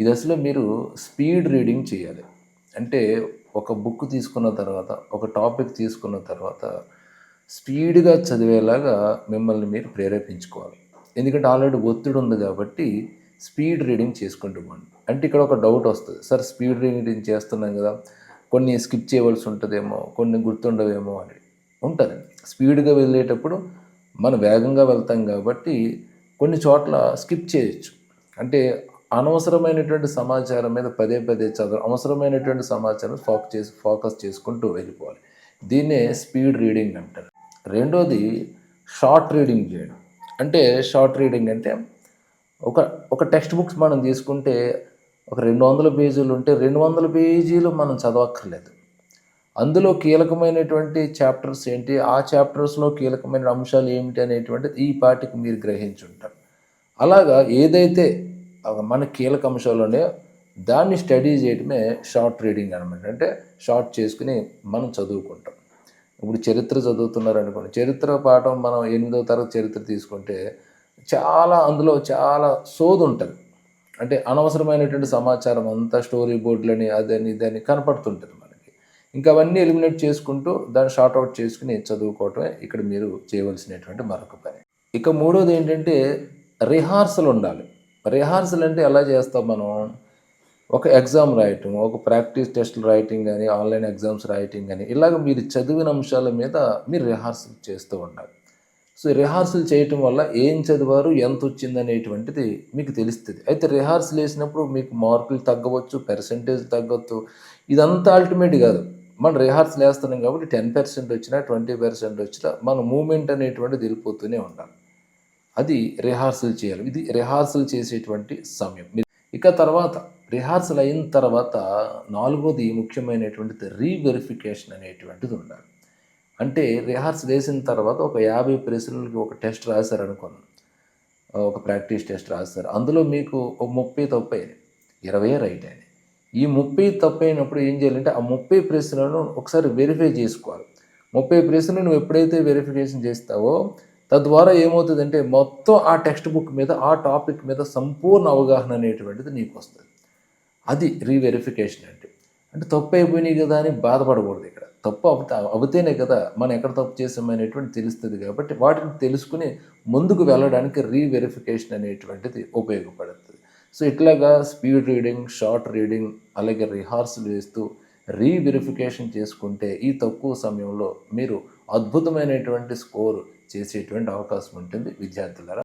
ఇది అసలు మీరు స్పీడ్ రీడింగ్ చేయాలి. అంటే ఒక బుక్ తీసుకున్న తర్వాత ఒక టాపిక్ తీసుకున్న తర్వాత స్పీడ్గా చదివేలాగా మిమ్మల్ని మీరు ప్రేరేపించుకోవాలి. ఎందుకంటే ఆల్రెడీ ఒత్తిడి ఉంది కాబట్టి స్పీడ్ రీడింగ్ చేసుకుంటూ పోండి. అంటే ఇక్కడ ఒక డౌట్ వస్తుంది. సార్ స్పీడ్ రీడింగ్ చేస్తున్నాం కదా కొన్ని స్కిప్ చేయవలసి ఉంటుందేమో కొన్ని గుర్తుండవేమో అని. ఉంటుంది. స్పీడ్గా వెళ్ళేటప్పుడు మనం వేగంగా వెళ్తాం కాబట్టి కొన్ని చోట్ల స్కిప్ చేయొచ్చు. అంటే అనవసరమైనటువంటి సమాచారం మీద పదే పదే చదవ అవసరమైనటువంటి సమాచారం ఫోక్ చేసి ఫోకస్ చేసుకుంటూ వెళ్ళిపోవాలి. దీన్నే స్పీడ్ రీడింగ్ అంటారు. రెండోది షార్ట్ రీడింగ్ చేయడం. అంటే షార్ట్ రీడింగ్ అంటే ఒక ఒక టెక్స్ట్ బుక్స్ మనం తీసుకుంటే ఒక రెండు వందల పేజీలు ఉంటే రెండు వందల పేజీలు మనం చదవక్కర్లేదు. అందులో కీలకమైనటువంటి చాప్టర్స్ ఏంటి? ఆ చాప్టర్స్లో కీలకమైన అంశాలు ఏమిటి అనేటువంటిది ఈ పాటికి మీరు గ్రహించుంటారు. అలాగా ఏదైతే మన కీలక అంశాలు దాన్ని స్టడీ చేయడమే షార్ట్ రీడింగ్ అనమాట అంటే షార్ట్ చేసుకుని మనం చదువుకుంటాం. ఇప్పుడు చరిత్ర చదువుతున్నారు అనుకోండి చరిత్ర పాఠం మనం ఎనిమిదో తరగతి చరిత్ర తీసుకుంటే చాలా అందులో చాలా సోదు ఉంటుంది అంటే అనవసరమైనటువంటి సమాచారం అంతా స్టోరీ బోర్డులని అదని ఇదని కనపడుతుంటుంది మనకి. ఇంకా అవన్నీ ఎలిమినేట్ చేసుకుంటూ దాన్ని షార్ట్ అవుట్ చేసుకుని చదువుకోవటమే ఇక్కడ మీరు చేయవలసినటువంటి మరొక పని. ఇక మూడోది ఏంటంటే రిహార్సల్ ఉండాలి. రిహార్సల్ అంటే ఎలా చేస్తాం మనం? ఒక ఎగ్జామ్ రాయటం ఒక ప్రాక్టీస్ టెస్ట్లు రాయటం కానీ ఆన్లైన్ ఎగ్జామ్స్ రాయటం కానీ ఇలాగ మీరు చదివిన అంశాల మీద మీరు రిహార్సల్ చేస్తూ ఉండాలి. సో రిహార్సల్ చేయటం వల్ల ఏం చదివారు ఎంత వచ్చింది అనేటువంటిది మీకు తెలుస్తుంది. అయితే రిహార్సల్ వేసినప్పుడు మీకు మార్కులు తగ్గవచ్చు పర్సంటేజ్ తగ్గవచ్చు ఇదంతా అల్టిమేట్ కాదు. మనం రిహార్సల్ వేస్తున్నాం కాబట్టి టెన్ పర్సెంట్ వచ్చినా ట్వంటీ పర్సెంట్ వచ్చినా మన మూమెంట్ అనేటువంటిది వెళ్ళిపోతూనే ఉండాలి. అది రిహార్సల్ చేయాలి. ఇది రిహార్సల్ చేసేటువంటి సమయం. ఇక తర్వాత రిహార్సల్ అయిన తర్వాత నాలుగోది ముఖ్యమైనటువంటిది రీవెరిఫికేషన్ అనేటువంటిది ఉండాలి. అంటే రిహార్సల్ వేసిన తర్వాత ఒక యాభై ప్రశ్నలకి ఒక టెస్ట్ రాశారనుకోండి ఒక ప్రాక్టీస్ టెస్ట్ రాస్తారు అందులో మీకు ఒక ముప్పై తప్పు ఇరవై రైట్ అని ఈ ముప్పై తప్పు అయినప్పుడు ఏం చేయాలంటే ఆ ముప్పై ప్రశ్నలను ఒకసారి వెరిఫై చేసుకోవాలి. ముప్పై ప్రశ్నలు నువ్వు ఎప్పుడైతే వెరిఫికేషన్ చేస్తావో తద్వారా ఏమవుతుందంటే మొత్తం ఆ టెక్స్ట్ బుక్ మీద ఆ టాపిక్ మీద సంపూర్ణ అవగాహన అనేటువంటిది నీకు వస్తుంది. అది రీవెరిఫికేషన్ అంటే. అంటే తప్పు అయిపోయినాయి కదా అని బాధపడకూడదు ఇక్కడ. తప్పు అవుతా అవుతేనే కదా మనం ఎక్కడ తప్పు చేసామనేటువంటి తెలుస్తుంది కాబట్టి వాటిని తెలుసుకుని ముందుకు వెళ్ళడానికి రీవెరిఫికేషన్ అనేటువంటిది ఉపయోగపడుతుంది. సో ఇట్లాగా స్పీడ్ రీడింగ్ షార్ట్ రీడింగ్ అలాగే రిహార్సల్ వేస్తూ రీవెరిఫికేషన్ చేసుకుంటే ఈ తక్కువ సమయంలో మీరు అద్భుతమైనటువంటి స్కోరు చేసేటువంటి అవకాశం ఉంటుంది విద్యార్థులరా.